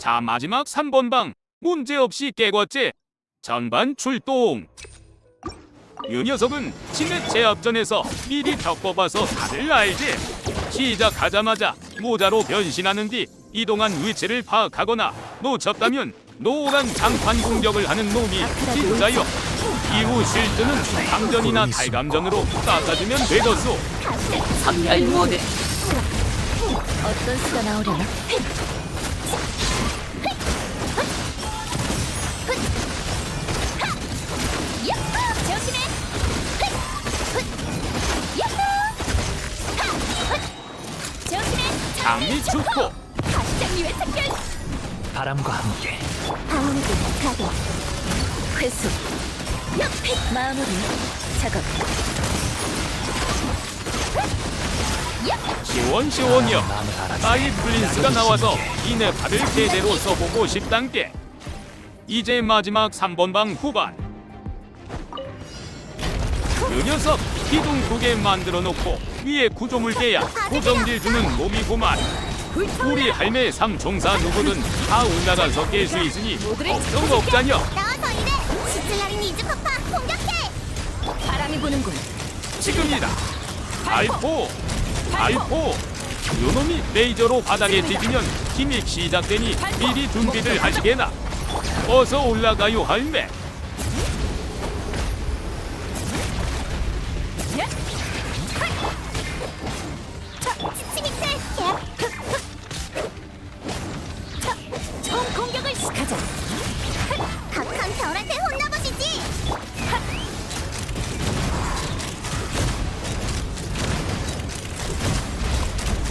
자 마지막 3번 방. 문제없이 깨웠지? 전반 출동. 이 녀석은 친해 제압전에서 미리 벽 뽑아서 다들 알지? 시작하자마자 모자로 변신하는 뒤 이동한 위치를 파악하거나 놓쳤다면 노란 장판 공격을 하는 놈이 진짜요? 이후 실드는 감전이나 달감전으로 깎아주면 되겠소. 선멸 모드 어떤 수가 나오려나? 장미 축포 가시장님의 특별! 바람과 함께. 방어구 가동 회수. 역 마무리. 작업. 시원시원이요 마음을 알아줘 아이 플린스가 나와서 이내 팔을 제대로 써보고 싶단께. 이제 마지막 3번 방 후반 그 녀석 기둥 두 개 만들어 놓고 위에 구조물 깨야. 고정질 주는 놈이구만. 우리 할매 삼총사 누구든 다 올라가서 깰 수 있으니 걱정 없자녀. 나와서 일해! 시틀라린 이즈파파 공격해! 바람이 부는군. 지금이다. 발포. 발포. 요놈이 레이저로 바닥에 찍으면 힘이 시작되니 미리 준비를 하시게나. 어서 올라가요 할매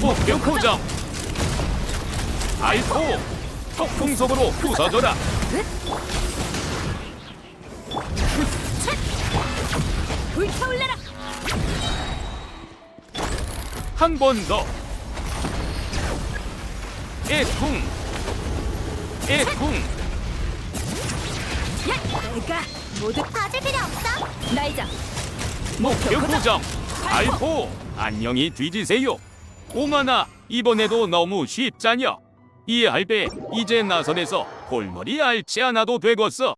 목표 포정 발포 폭풍속으로 부서져라. 불타올라라. 한 번 더. 애쿵 애쿵 내가 모두 빠질 필요 없어. 날자 목표 고정. 발포. 안녕히 뒤지세요 오마나 이번에도 너무 쉽자녀 이 할배 이제 나선에서 골머리 앓지 않아도 되겠어